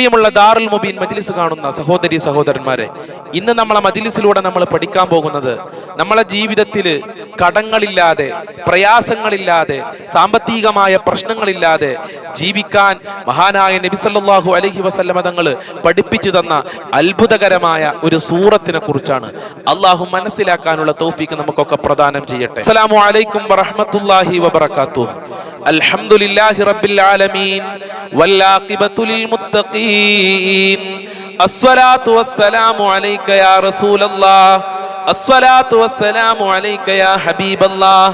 പ്രിയമുള്ള ദാറുൽ മുബീൻ മജ്ലിസ് കാണുന്ന സഹോദരി സഹോദരന്മാരെ ഇന്ന് നമ്മളെ മജ്ലിസിലൂടെ നമ്മൾ പഠിക്കാൻ പോകുന്നത് നമ്മളെ ജീവിതത്തിൽ കടങ്ങളില്ലാതെ പ്രയാസങ്ങളില്ലാതെ സാമ്പത്തികമായ പ്രശ്നങ്ങളില്ലാതെ ജീവിക്കാൻ മഹാനായ നബി സല്ലല്ലാഹു അലൈഹി വസല്ലമ തങ്ങൾ പഠിപ്പിച്ചു തന്ന അത്ഭുതകരമായ ഒരു സൂറത്തിനെ കുറിച്ചാണ്. അള്ളാഹു മനസ്സിലാക്കാനുള്ള തൗഫീക്ക് നമുക്കൊക്കെ പ്രദാനം ചെയ്യട്ടെ. അസ്സലാമു അലൈക്കും വറഹ്മത്തുള്ളാഹി വബറകാതുഹു. അൽഹംദുലില്ലാഹി റബ്ബിൽ ആലമീൻ. വല്ലാഖിബത്തു ലിൽ മുത്തഖീൻ. അസ്സലാത്തു വസ്സലാമു അലൈക യാ റസൂലല്ലാഹ് അസ്സലാത്തു വസ്സലാമു അലൈക യാ ഹബീബല്ലാഹ്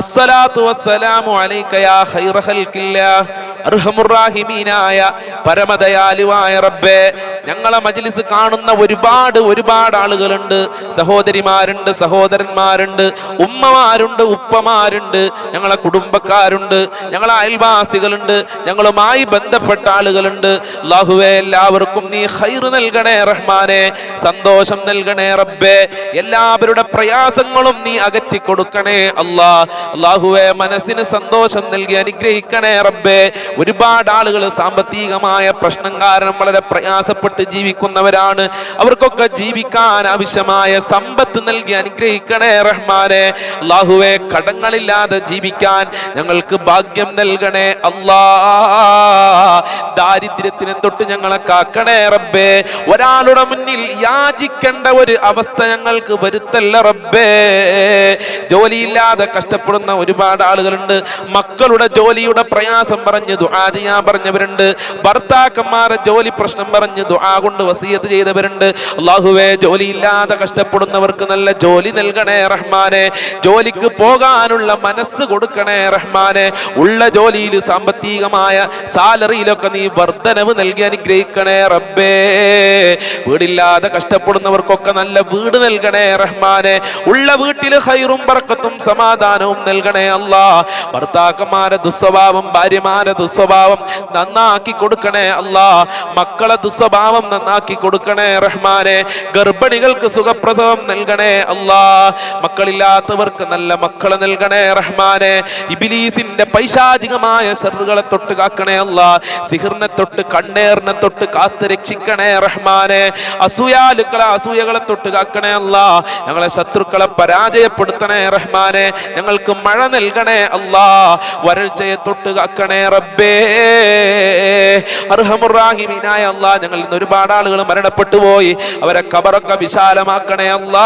അസ്സലാത്തു വസ്സലാമു അലൈക യാ ഖൈറ ഖൽഖില്ലാഹ് അർഹമുറാഹിമീനായ പരമദയാലുവായ റബ്ബേ ഞങ്ങളെ മജ്ലിസ് കാണുന്ന ഒരുപാട് ഒരുപാട് ആളുകളുണ്ട്. സഹോദരിമാരുണ്ട് സഹോദരന്മാരുണ്ട് ഉമ്മമാരുണ്ട് ഉപ്പമാരുണ്ട് ഞങ്ങളെ കുടുംബക്കാരുണ്ട് ഞങ്ങളെ അയൽവാസികളുണ്ട് ഞങ്ങളുമായി ബന്ധപ്പെട്ട ആളുകളുണ്ട്. അല്ലാഹുവേ എല്ലാവർക്കും നീ ഹൈർ നൽകണേ റഹ്മാനെ സന്തോഷം നൽകണേ റബ്ബേ എല്ലാവരുടെ പ്രയാസങ്ങളും നീ അകറ്റി കൊടുക്കണേ അല്ലാ അല്ലാഹുവേ മനസ്സിന് സന്തോഷം നൽകി അനുഗ്രഹിക്കണേ റബ്ബേ ഒരുപാട് ആളുകൾ സാമ്പത്തികമായ പ്രശ്നം കാരണം വളരെ പ്രയാസപ്പെട്ട് ജീവിക്കുന്നവരാണ്. അവർക്കൊക്കെ ജീവിക്കാൻ ആവശ്യമായ സമ്പത്ത് നൽകി അനുഗ്രഹിക്കണേ റഹ്മാനെ. അള്ളാഹുവെ കടങ്ങളില്ലാതെ ജീവിക്കാൻ ഞങ്ങൾക്ക് ഭാഗ്യം നൽകണേ അല്ലാ. ദാരിദ്ര്യത്തിനെ തൊട്ട് ഞങ്ങളെ കാക്കണേ റബ്ബേ. ഒരാളുടെ മുന്നിൽ യാചിക്കേണ്ട ഒരു അവസ്ഥ ഞങ്ങൾക്ക് വരുത്തല്ല റബ്ബേ. ജോലിയില്ലാതെ കഷ്ടപ്പെടുന്ന ഒരുപാട് ആളുകളുണ്ട്. മക്കളുടെ ജോലിയുടെ പ്രയാസം പറഞ്ഞ് ദുആ ചെയ്യാൻ പറഞ്ഞവരുണ്ട്. ഭർത്താക്കന്മാരെ ജോലി പ്രശ്നം പറഞ്ഞ് ദുആ കൊണ്ട് വസീയത്ത് ചെയ്തവരുണ്ട്. അള്ളാഹുവേ ജോലിയില്ലാതെ കഷ്ടപ്പെടുന്നവർക്ക് നല്ല ജോലി നൽകണേ റഹ്മാനെ. ജോലിക്ക് പോകാനുള്ള മനസ്സ് കൊടുക്കണേ റഹ്മാനെ. ഉള്ള ജോലിയിൽ സാമ്പത്തികമായ സാലറിയിലൊക്കെ നീ വർധനവ് നൽകി അനുഗ്രഹിക്കണേ റബ്ബേ. വീടില്ലാതെ കഷ്ടപ്പെടുന്നവർക്കൊക്കെ നല്ല വീട് നൽകണേ റഹ്മാനെ. ഉള്ള വീട്ടിൽ ഹൈറും ബർക്കത്തും സമാധാനവും നൽകണേ അല്ലാ ഭർത്താക്കന്മാരെ ദുസ്വഭാവം ഭാര്യമാരെ ദുസ്വഭാവം നന്നാക്കി കൊടുക്കണേ അല്ലാ. മക്കളെ ദുസ്വഭാവം നന്നാക്കി കൊടുക്കണേ റഹ്മാനെ. ഗർഭിണികൾക്ക് സുഖപ്രസവം നൽകണേ അല്ലാ. മക്കളില്ലാത്തവർക്ക് നല്ല മക്കളെ നൽകണേ റഹ്മാനെ. ഇബിലീസിന്റെ പൈശാചികമായ ശത്രുകളെ തൊട്ട് കാക്കണേ അല്ലാ. സിഹിറിനെ തൊട്ട് കണ്ണേറിനെ തൊട്ട് കാത്ത് രക്ഷിക്കണേ റഹ്മാനെ. അസൂയാലുക്കളെ അസൂയകളെ തൊട്ട് കാക്കണേ അല്ലാ. ഞങ്ങളെ ശത്രുക്കളെ പരാജയപ്പെടുത്തണേ റഹ്മാനെ. ഞങ്ങൾക്ക് മഴ നൽകണേ അല്ലാ. വരൾച്ചയെ തൊട്ട് കാക്കണേ റബ്ബേ. അർഹമുറാഹിമീനായ അല്ലാ ഞങ്ങളിൽ നിന്ന് ഒരുപാട് ആളുകൾ മരണപ്പെട്ടു പോയി. അവരെ കബറൊക്കെ വിശാലമാക്കണേ അല്ല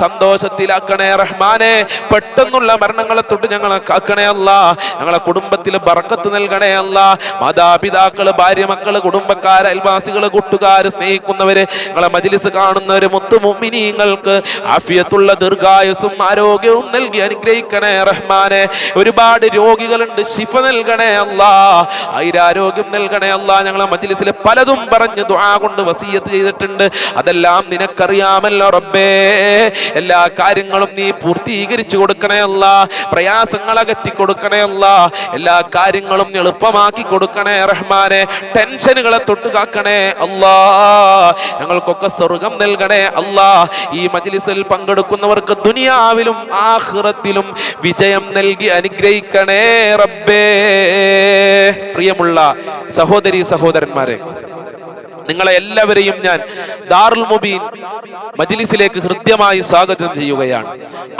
സന്തോഷത്തിലാക്കണേ റഹ്മാനെ. പെട്ടെന്നുള്ള മരണങ്ങളെ തൊട്ട് ഞങ്ങളെ കാക്കണേ അല്ല ഞങ്ങളെ കുടുംബത്തിൽ ബറക്കത്ത് നൽകണേ അല്ല മാതാപിതാക്കൾ ഭാര്യ മക്കൾ കുടുംബക്കാർ അയൽവാസികൾ കൂട്ടുകാര് സ്നേഹിക്കുന്നവര് ഞങ്ങളെ മജിലിസ് കാണുന്നവര് മുത്തുമുമ്മിനീങ്ങൾക്ക് ആഫിയത്തുള്ള ദീർഘായുസും ആരോഗ്യവും നൽകി അനുഗ്രഹിക്കണേ റഹ്മാനെ. ഒരുപാട് രോഗികളുണ്ട് ശിഫ നൽകണേ അല്ലാ ആയിരാരോഗ്യം നൽകണേ അല്ല. ഞങ്ങളെ മജ്ലിസിൽ പലതും പറഞ്ഞ് ദുആ കൊണ്ട് വസീയത്ത് ചെയ്തിട്ടുണ്ട്. അതെല്ലാം നിനക്കറിയാമല്ലോ റബ്ബേ. എല്ലാ കാര്യങ്ങളും നീ പൂർത്തീകരിച്ചു കൊടുക്കണേ അല്ല. പ്രയാസങ്ങൾ അകറ്റി കൊടുക്കണേ അല്ല. എല്ലാ കാര്യങ്ങളും എളുപ്പമാക്കി കൊടുക്കണേ റഹ്മാനെ. ടെൻഷനുകളെ തൊട്ട് കാക്കണേ അല്ലാ. ഞങ്ങൾക്കൊക്കെ സ്വർഗം നൽകണേ അല്ലാ. ഈ മജ്ലിസിൽ പങ്കെടുക്കുന്നവർക്ക് ദുനിയാവിലും ആഖിറത്തിലും വിജയം നൽകി അനുഗ്രഹിക്കണേ റബ്ബേ. പ്രിയമുള്ള സഹോദരി സഹോദരന്മാരെ നിങ്ങളെ എല്ലാവരെയും ഞാൻ ദാറുൽ മുബീൻ മജ്ലിസിലേക്ക് ഹൃദ്യമായി സ്വാഗതം ചെയ്യുകയാണ്.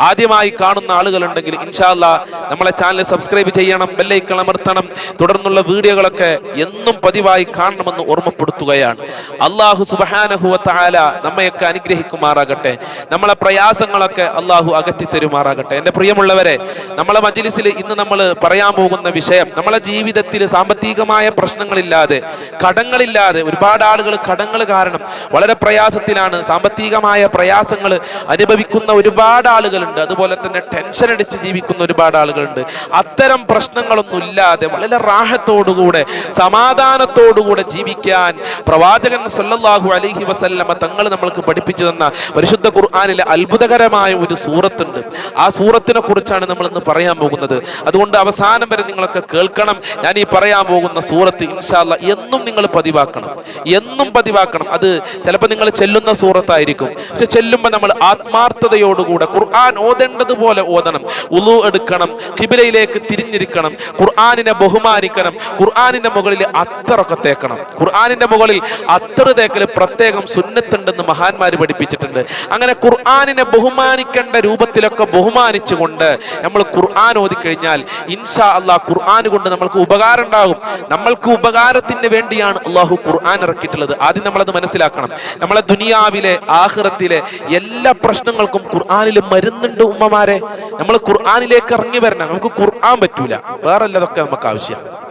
ആദ്യമായി കാണുന്ന ആളുകളുണ്ടെങ്കിൽ ഇൻഷാല്ല നമ്മളെ ചാനൽ സബ്സ്ക്രൈബ് ചെയ്യണം ബെല്ലൈക്കൺ അമർത്തണം തുടർന്നുള്ള വീഡിയോകളൊക്കെ എന്നും പതിവായി കാണണമെന്ന് ഓർമ്മപ്പെടുത്തുകയാണ്. അള്ളാഹു സുബഹാനഹുവ താല നമ്മയൊക്കെ അനുഗ്രഹിക്കുമാറാകട്ടെ. നമ്മളെ പ്രയാസങ്ങളൊക്കെ അള്ളാഹു അകറ്റി തരുമാറാകട്ടെ എന്റെ പ്രിയമുള്ളവരെ നമ്മളെ മജ്ലിസിൽ ഇന്ന് നമ്മൾ പറയാൻ പോകുന്ന വിഷയം നമ്മളെ ജീവിതത്തിൽ സാമ്പത്തികമായ പ്രശ്നങ്ങളില്ലാതെ കടങ്ങളില്ലാതെ ഒരുപാട് ആളുകൾ കടങ്ങൾ കാരണം വളരെ പ്രയാസത്തിലാണ്. സാമ്പത്തികമായ പ്രയാസങ്ങൾ അനുഭവിക്കുന്ന ഒരുപാട് ആളുകളുണ്ട്. അതുപോലെ തന്നെ ടെൻഷൻ അടിച്ച് ജീവിക്കുന്ന ഒരുപാട് ആളുകളുണ്ട്. അത്തരം പ്രശ്നങ്ങളൊന്നും ഇല്ലാതെ വളരെ റാഹത്തോടുകൂടെ സമാധാനത്തോടുകൂടെ ജീവിക്കാൻ പ്രവാചകൻ സല്ലല്ലാഹു അലൈഹി വസല്ലമ തങ്ങൾ നമ്മൾക്ക് പഠിപ്പിച്ചു തന്ന പരിശുദ്ധ ഖുർആാനിലെ അത്ഭുതകരമായ ഒരു സൂറത്തുണ്ട്. ആ സൂറത്തിനെ കുറിച്ചാണ് നമ്മൾ ഇന്ന് പറയാൻ പോകുന്നത്. അതുകൊണ്ട് അവസാനം വരെ നിങ്ങളൊക്കെ കേൾക്കണം. ഞാൻ ഈ പറയാൻ പോകുന്ന സൂറത്ത് ഇൻഷാല്ല എന്നും നിങ്ങൾ പതിവാക്കണം. എന്നും പതിവാക്കണം. അത് ചിലപ്പോൾ നിങ്ങൾ ചെല്ലുന്ന സൂറത്തായിരിക്കും. പക്ഷെ ചെല്ലുമ്പോൾ നമ്മൾ ആത്മാർത്ഥതയോടുകൂടെ ഖുർആൻ ഓതേണ്ടതുപോലെ ഓതണം. ഉളു എടുക്കണം കിബിലയിലേക്ക് തിരിഞ്ഞിരിക്കണം ഖുർആാനിനെ ബഹുമാനിക്കണം ഖുർആാനിന്റെ മുകളിൽ അത്തറൊക്കെ തേക്കണം. ഖുർആാനിന്റെ മുകളിൽ അത്തറ് തേക്കൽ പ്രത്യേകം സുന്നത്തുണ്ടെന്ന് മഹാന്മാർ പഠിപ്പിച്ചിട്ടുണ്ട്. അങ്ങനെ ഖുർആാനിനെ ബഹുമാനിക്കേണ്ട രൂപത്തിലൊക്കെ ബഹുമാനിച്ചുകൊണ്ട് നമ്മൾ ഖുർആൻ ഓതിക്കഴിഞ്ഞാൽ ഇൻഷാ അള്ളാഹ് ഖുർആൻ കൊണ്ട് നമ്മൾക്ക് ഉപകാരം ഉണ്ടാകും. നമ്മൾക്ക് ഉപകാരത്തിന് വേണ്ടിയാണ് അള്ളാഹു ഖുർആൻ ഇറക്കിയിട്ടുള്ളത്. ആദ്യം നമ്മളത് മനസ്സിലാക്കണം. നമ്മളെ ദുനിയാവിലെ ആഹ്റത്തിലെ എല്ലാ പ്രശ്നങ്ങൾക്കും ഖുർആാനിൽ മരുന്നുണ്ട് ഉമ്മമാരെ. നമ്മൾ ഖുർആാനിലേക്ക് ഇറങ്ങി വരണം. നമുക്ക് ഖുർആൻ പറ്റൂല. വേറെല്ലതൊക്കെ നമുക്ക് ആവശ്യം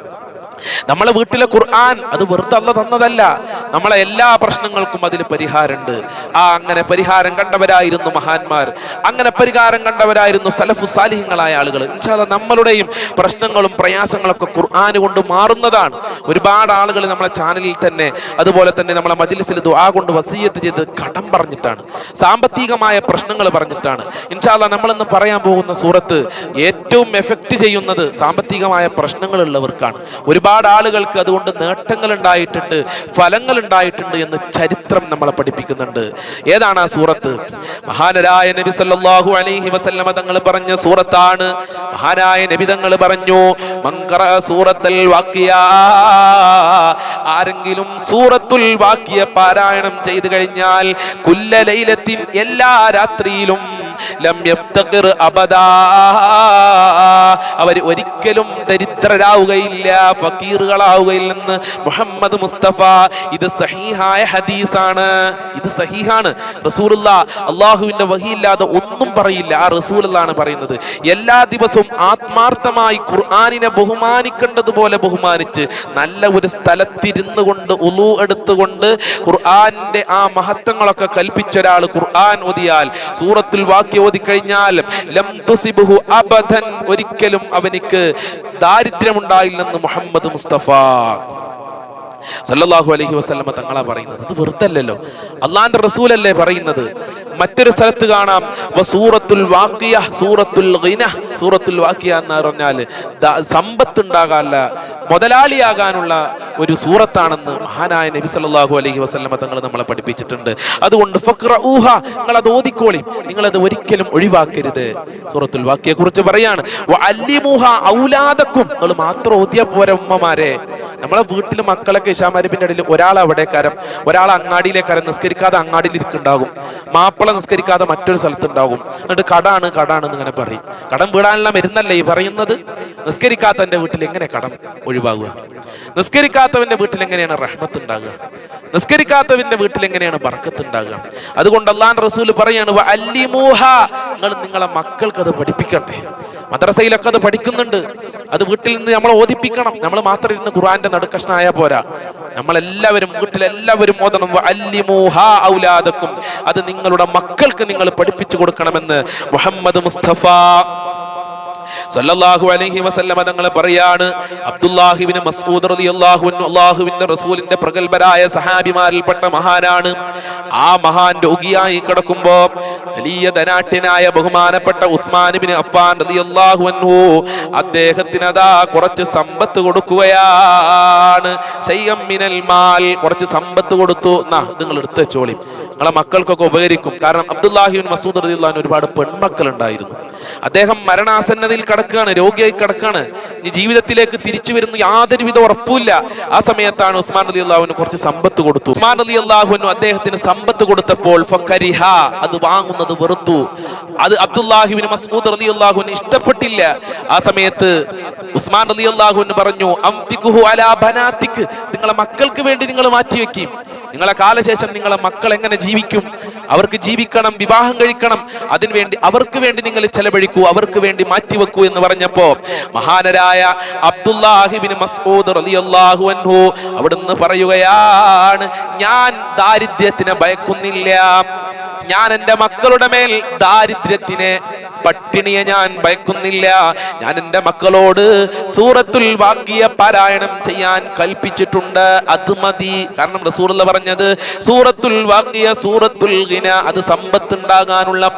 നമ്മളെ വീട്ടിലെ ഖുർആൻ അത് വെറുതെ അല്ല തന്നതല്ല. നമ്മളെ എല്ലാ പ്രശ്നങ്ങൾക്കും അതിന് പരിഹാരമുണ്ട്. ആ അങ്ങനെ പരിഹാരം കണ്ടവരായിരുന്നു മഹാന്മാർ. അങ്ങനെ പരിഹാരം കണ്ടവരായിരുന്നു സലഫു സാലിഹ്യങ്ങളായ ആളുകൾ. ഇൻഷാല്ല നമ്മളുടെയും പ്രശ്നങ്ങളും പ്രയാസങ്ങളൊക്കെ ഖുർആൻ കൊണ്ട് മാറുന്നതാണ്. ഒരുപാട് ആളുകൾ നമ്മളെ ചാനലിൽ തന്നെ അതുപോലെ തന്നെ നമ്മളെ മജിലിസിൽ ദുആ കൊണ്ട് വസീയത്ത് ചെയ്ത് കടം പറഞ്ഞിട്ടാണ്. സാമ്പത്തികമായ പ്രശ്നങ്ങൾ പറഞ്ഞിട്ടാണ്. ഇൻഷാല്ല നമ്മളിന്ന് പറയാൻ പോകുന്ന സൂറത്ത് ഏറ്റവും എഫക്റ്റ് ചെയ്യുന്നത് സാമ്പത്തികമായ പ്രശ്നങ്ങൾ ഉള്ളവർക്കാണ് ഒരുപാട് ആളുകൾക്ക് അതുകൊണ്ട് നേട്ടങ്ങൾ ഉണ്ടായിട്ടുണ്ട് ഫലങ്ങൾ ഉണ്ടായിട്ടുണ്ട് എന്ന് ചരിത്രം നമ്മളെ പഠിപ്പിക്കുന്നുണ്ട്. ഏതാണ് ആ സൂറത്ത്? മഹാനരായ നബി സല്ലല്ലാഹു അലൈഹി വസല്ലമ തങ്ങൾ പറഞ്ഞ സൂറത്താണ്. മഹാനായ നബി തങ്ങൾ പറഞ്ഞു മങ്കറ സൂറത്തുൽ വാക്കിയ ആരെങ്കിലും സൂറത്തുൽ വാക്കിയ പാരായണം ചെയ്തു കഴിഞ്ഞാൽ കുല്ല ലൈലത്തിൻ എല്ലാ രാത്രിയിലും അവർ ഒരിക്കലും ദരിദ്രരാവുകയില്ല ഫക്കീറുകളാവുകയില്ലെന്ന് മുഹമ്മദ് മുസ്തഫ ഇത് സഹീഹായ ഹദീസാണ്. ഇത് സഹീഹാണ്. റസൂലുള്ള അള്ളാഹുവിന്റെ വഹിയില്ലാതെ ഒന്നും പറയില്ല. ആ റസൂലാണ് പറയുന്നത്. എല്ലാ ദിവസവും ആത്മാർത്ഥമായി ഖുർആാനിനെ ബഹുമാനിക്കേണ്ടതുപോലെ ബഹുമാനിച്ച് നല്ല ഒരു സ്ഥലത്തിരുന്നു കൊണ്ട് ഉളു എടുത്തുകൊണ്ട് ഖുർആാനിന്റെ ആ മഹത്വങ്ങളൊക്കെ കൽപ്പിച്ച ഒരാൾ ഖുർആൻ ഓതിയാൽ സൂറത്തുൽ വാക്യ ഓതിക്കഴിഞ്ഞാൽ ലം അബദൻ ഒരിക്കലും അവനിക്ക് ദാരിദ്ര്യമുണ്ടായില്ലെന്ന് മുഹമ്മദ് മുസ്തഫ. സല്ലല്ലാഹു അലഹി വസ്ലമ തങ്ങളാ പറയുന്നത്. അത് വെറുതല്ലല്ലോ അള്ളാന്റെ റസൂലല്ലേ പറയുന്നത്? മറ്റൊരു സ്ഥലത്ത് കാണാം. സൂറത്തുൽ വാക്കിയ സൂറത്തുൽ ഗിന സൂറത്തുൽ വാക്കിയ എന്ന് പറഞ്ഞാൽ സമ്പത്ത് ഉണ്ടാകാനല്ല മുതലാളിയാകാനുള്ള ഒരു സൂറത്താണെന്ന് മഹാനായ നബി സല്ലാഹു അലഹി വസല്ലമ തങ്ങൾ നമ്മളെ പഠിപ്പിച്ചിട്ടുണ്ട്. അതുകൊണ്ട് ഫക്റഊഹ നിങ്ങൾ അത് ഓതിക്കോളി. നിങ്ങൾ അത് ഒരിക്കലും ഒഴിവാക്കരുത്. സൂറത്തുൽ വാക്കിയെ കുറിച്ച് പറയാണ്. അല്ലിമൂഹ ഔലാദക്കും. നിങ്ങൾ മാത്രം ഓതിയ പോരെ ഉമ്മമാരെ. നമ്മളെ വീട്ടിലെ മക്കളൊക്കെ ഇഷാമാരിപ്പിന്റെ ഇടയിൽ ഒരാൾ അവിടെ കരം ഒരാൾ അങ്ങാടിയിലേക്കാരം നിസ്കരിക്കാതെ അങ്ങാടിയിൽ ഇരിക്കുന്നുണ്ടാകും. മാപ്പിള നിസ്കരിക്കാതെ മറ്റൊരു സ്ഥലത്തുണ്ടാകും. എന്നിട്ട് കടാണ് കടാണ് ഇങ്ങനെ പറയും. കടം വീടാനുള്ള മരുന്നല്ലേ ഈ പറയുന്നത്? നിസ്കരിക്കാത്തവന്റെ വീട്ടിൽ എങ്ങനെ കടം ഒഴിവാകുക? നിസ്കരിക്കാത്തവന്റെ വീട്ടിൽ എങ്ങനെയാണ് റഹ്മത്ത് ഉണ്ടാകുക? നിസ്കരിക്കാത്തവന്റെ വീട്ടിൽ എങ്ങനെയാണ് ബർക്കത്ത് ഉണ്ടാകുക? അതുകൊണ്ട് അള്ളാൻ റസൂൽ പറയാണ്. നിങ്ങൾ നിങ്ങളെ മക്കൾക്ക് അത് പഠിപ്പിക്കണ്ടേ? മദ്രസയിലൊക്കെ അത് പഠിക്കുന്നുണ്ട്. അത് വീട്ടിൽ നിന്ന് നമ്മൾ ഓദിപ്പിക്കണം നമ്മൾ മാത്രം ഇരുന്ന് ഖുറാന്റെ നടുക്കഷ്ണായ പോരാ. നമ്മളെല്ലാവരും വീട്ടിലെല്ലാവരും ഓതണം. "വ അല്ലിമൂഹ ഔലാദക്കും. അത് നിങ്ങളുടെ മക്കൾക്ക് നിങ്ങൾ പഠിപ്പിച്ചു കൊടുക്കണമെന്ന് മുഹമ്മദ് മുസ്തഫ സല്ലല്ലാഹു അലൈഹി വസല്ലമ തങ്ങൾ പറയാണ് അബ്ദുല്ലാഹിബ്നു മസ്ഊദ് റളിയല്ലാഹു അൻഹു അല്ലാഹുവിന്റെ റസൂലിന്റെ പ്രഗൽഭരായ സഹാബിമാരിൽപ്പെട്ട മഹാനാണ്. ആ മഹാൻ രോഗിയായി കിടക്കുമ്പോൾ വലിയ ധനാട്യനായ ബഹുമാനപ്പെട്ട ഉസ്മാൻ ഇബ്നു അഫ്ഫാൻ റളിയല്ലാഹു അൻഹു അദ്ദേഹത്തിന് അതാ കുറച്ച് സമ്പത്ത് കൊടുക്കുകയാണ്. ശൈഅം മിനൽ മാൽ കുറച്ച് സമ്പത്ത് കൊടുത്തു. എന്നാ നിങ്ങൾ എടുത്ത് വെച്ചോളി. നിങ്ങളെ മക്കൾക്കൊക്കെ ഉപകരിക്കും. കാരണം അബ്ദുല്ലാഹിബിൻ മസൂദ് റളിയല്ലാഹു അൻഹു ഒരുപാട് പെൺമക്കൾ ഉണ്ടായിരുന്നു അദ്ദേഹം മരണാസന്നതയിൽ കിടക്കുകയാണ് രോഗിയായി കിടക്കുകയാണ്. ഇനി ജീവിതത്തിലേക്ക് തിരിച്ചു വരുന്ന യാതൊരു വിധ ഉറപ്പില്ല ആ സമയത്താണ് ഉസ്മാൻ അലി അള്ളാഹുവിന് കുറച്ച് സമ്പത്ത് കൊടുത്തു. ഉസ്മാൻ അലി അള്ളാഹുവിന് അദ്ദേഹത്തിന് സമ്പത്ത് കൊടുത്തപ്പോൾ ഫക്കരിഹ അത് വാങ്ങുന്നത് വെറുത്തു. അത് അബ്ദുല്ലാഹിബിന് മസ്മൂദ് അലി അള്ളാഹുവിന് ഇഷ്ടപ്പെട്ടില്ല. ആ സമയത്ത് ഉസ്മാൻ അലി അള്ളാഹുവിന് പറഞ്ഞു അലാ ബനാത്തിക്ക് നിങ്ങളെ മക്കൾക്ക് വേണ്ടി നിങ്ങൾ മാറ്റിവെക്കും നിങ്ങളെ കാലശേഷം നിങ്ങളെ മക്കൾ എങ്ങനെ ജീവിക്കും? അവർക്ക് ജീവിക്കണം വിവാഹം കഴിക്കണം. അതിനുവേണ്ടി അവർക്ക് വേണ്ടി നിങ്ങൾ ചെലവഴിക്കൂ അവർക്ക് വേണ്ടി മാറ്റിവെക്കൂ എന്ന് പറഞ്ഞപ്പോ മഹാനരായ അബ്ദുല്ലാഹിബിൻ മസ്ഊദ് റളിയല്ലാഹു അൻഹു അവിടുന്ന് പറയുകയാണ് ഞാൻ ദാരിദ്ര്യത്തിനെ ഭയക്കുന്നില്ല. ഞാൻ എന്റെ മക്കളുടെ മേൽ ദാരിദ്ര്യത്തിനെ പട്ടിണിയെ ഞാൻ ഭയക്കുന്നില്ല. ഞാൻ എന്റെ മക്കളോട് സൂറത്തുൽ വാക്കിയ പാരായണം ചെയ്യാൻ കൽപ്പിച്ചിട്ടുണ്ട്. അത് മതി. കാരണം റസൂർ പറഞ്ഞത് സൂറത്തുൽ വാക്കിയ സൂറത്തുൽ ഗിന. അത് സമ്പത്ത് ഉണ്ടാകാനുള്ള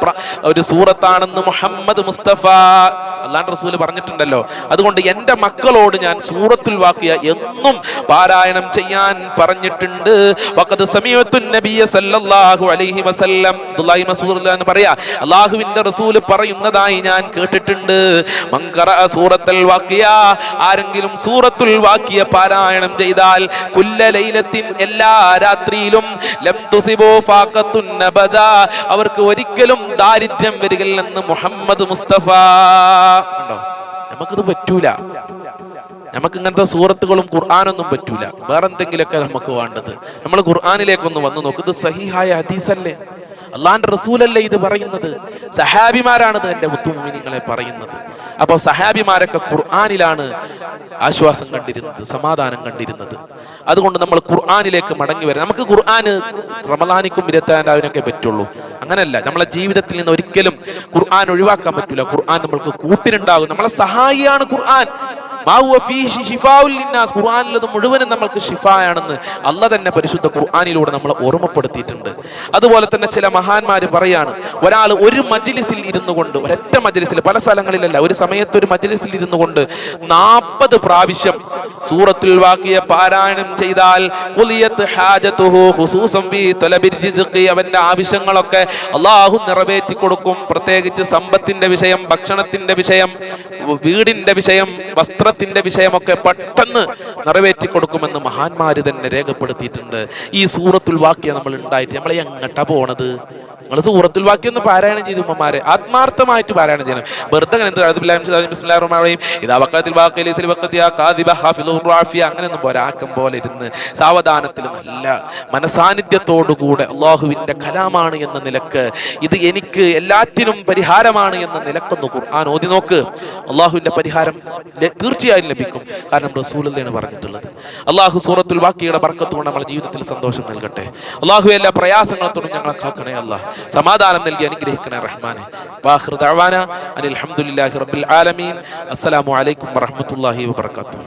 ഒരു സൂറത്താണെന്ന് മുഹമ്മദ് മുസ്തഫ. അല്ലാണ്ട് റസൂൽ പറഞ്ഞിട്ടുണ്ടല്ലോ. അതുകൊണ്ട് എന്റെ മക്കളോട് ഞാൻ സൂറത്തുൽ വാക്കിയ എന്നും പാരായണം ചെയ്യാൻ പറഞ്ഞിട്ടുണ്ട്. വഖദ് സമീപത്തു നബിയ സല്ലല്ലാഹു അലൈഹി വസല്ലം. അബ്ദുല്ലാഹി മസ്ഊദ് എന്ന് പറയാ അള്ളാഹുവിന്റെ റസൂൽ പറയുന്നതായി ഞാൻ കേട്ടിട്ടുണ്ട്. മങ്കറ സൂറത്തുൽ വാക്കിയ ആരെങ്കിലും സൂറത്തുൽ വാക്കിയ പാരായണം ചെയ്താൽ ലൈലത്തിൻ എല്ലാ രാത്രിയിലും ലം തുസിബോ ഫാഖത്തുൻ നബദ അവർക്ക് ഒരിക്കലും ദാരിദ്ര്യം വരികയില്ലെന്ന് മുഹമ്മദ് മുസ്തഫ. ഉണ്ടോ? നമുക്കിത് പറ്റൂല. നമുക്ക് ഇങ്ങനത്തെ സൂറത്തുകളും ഖുർആാനൊന്നും പറ്റൂല. വേറെന്തെങ്കിലുമൊക്കെ നമുക്ക് വേണ്ടത്. നമ്മൾ ഖുർആാനിലേക്കൊന്ന് വന്ന് നോക്ക്. ഇത് സഹിഹായ ഹദീസല്ലേ? അള്ളാന്റെ റസൂലല്ലേ ഇത് പറയുന്നത്? സഹാബിമാരാണ് എന്റെ മുത്തുമിനിങ്ങളെ പറയുന്നത്. അപ്പോൾ സഹാബിമാരൊക്കെ ഖുർആാനിലാണ് ആശ്വാസം കണ്ടിരുന്നത് സമാധാനം കണ്ടിരുന്നത്. അതുകൊണ്ട് നമ്മൾ ഖുർആാനിലേക്ക് മടങ്ങി വരാം. നമുക്ക് ഖുർആാന് റമദാനിക്കും ഇരുപത്തിരണ്ടാവിനൊക്കെ പറ്റുള്ളൂ. അങ്ങനല്ല നമ്മളെ ജീവിതത്തിൽ നിന്ന് ഒരിക്കലും ഖുർആൻ ഒഴിവാക്കാൻ പറ്റില്ല ഖുർആൻ നമ്മൾക്ക് കൂട്ടിനുണ്ടാകും. നമ്മളെ സഹായിയാണ് ഖുർആൻ. ഖുർആനിലത് മുഴുവനും നമ്മൾക്ക് ഷിഫായാണെന്ന് അല്ല തന്നെ പരിശുദ്ധ ഖുർആാനിലൂടെ നമ്മളെ ഓർമ്മപ്പെടുത്തിയിട്ടുണ്ട്. അതുപോലെ തന്നെ ചില മഹാന്മാർ പറയാണ് ഒരാൾ ഒരു മജ്ലിസിൽ ഇരുന്നു കൊണ്ട് ഒരൊറ്റ മജ്ലിസിൽ പല സ്ഥലങ്ങളിലല്ല ഒരു സമയത്ത് ഒരു മജ്ലിസിൽ ഇരുന്നു കൊണ്ട് നാൽപ്പത് പ്രാവശ്യം സൂറത്തുൽ വാക്കിയ പാരായണം ചെയ്താൽ അവന്റെ ആവശ്യങ്ങളൊക്കെ അള്ളാഹു നിറവേറ്റി കൊടുക്കും. പ്രത്യേകിച്ച് സമ്പത്തിന്റെ വിഷയം ഭക്ഷണത്തിന്റെ വിഷയം വീടിന്റെ വിഷയം വസ്ത്രത്തിന്റെ വിഷയമൊക്കെ പെട്ടെന്ന് നിറവേറ്റി കൊടുക്കുമെന്ന് മഹാന്മാര് തന്നെ രേഖപ്പെടുത്തിയിട്ടുണ്ട്. ഈ സൂറത്തുൽ വാക്യ നമ്മൾ ഉണ്ടായിട്ട് നമ്മളെ എങ്ങട്ടാ പോണത്? നിങ്ങൾ സൂറത്തിൽ ബാക്കി ഒന്ന് പാരായണം ചെയ്തു ഉമ്മമാരെ. ആത്മാർത്ഥമായിട്ട് പാരായണം ചെയ്യണം. വെറുതെ അങ്ങനെയൊന്നും പോരാ ആക്കം പോലെ ഇരുന്ന് സാവധാനത്തിൽ നല്ല മനസാന്നിധ്യത്തോടുകൂടെ അള്ളാഹുവിന്റെ കലാമാണ് എന്ന നിലയ്ക്ക് ഇത് എനിക്ക് എല്ലാറ്റിനും പരിഹാരമാണ് എന്ന നിലക്കൊന്ന് ഖുർആൻ ഓതി നോക്ക്. അള്ളാഹുവിന്റെ പരിഹാരം തീർച്ചയായും ലഭിക്കും. കാരണം റസൂലാണ് പറഞ്ഞിട്ടുള്ളത്. അള്ളാഹു സൂറത്തുൽ ബാക്കിയുടെ ബർക്കത്ത് കൊണ്ട് നമ്മുടെ ജീവിതത്തിൽ സന്തോഷം നൽകട്ടെ. അള്ളാഹു എല്ലാ പ്രയാസങ്ങളത്തോടും ഞങ്ങളെ കാക്കണേ അല്ലാഹ്. സമാധാനം നൽകി അനുഗ്രഹിക്കണേ റഹ്മാനെ. വാഹിർ ദഅവാന അനിൽ ഹംദുലില്ലാഹി റബ്ബിൽ ആലമീൻ. അസ്സലാമു അലൈക്കും വറഹ്മത്തുള്ളാഹി വബറകാതുഹു.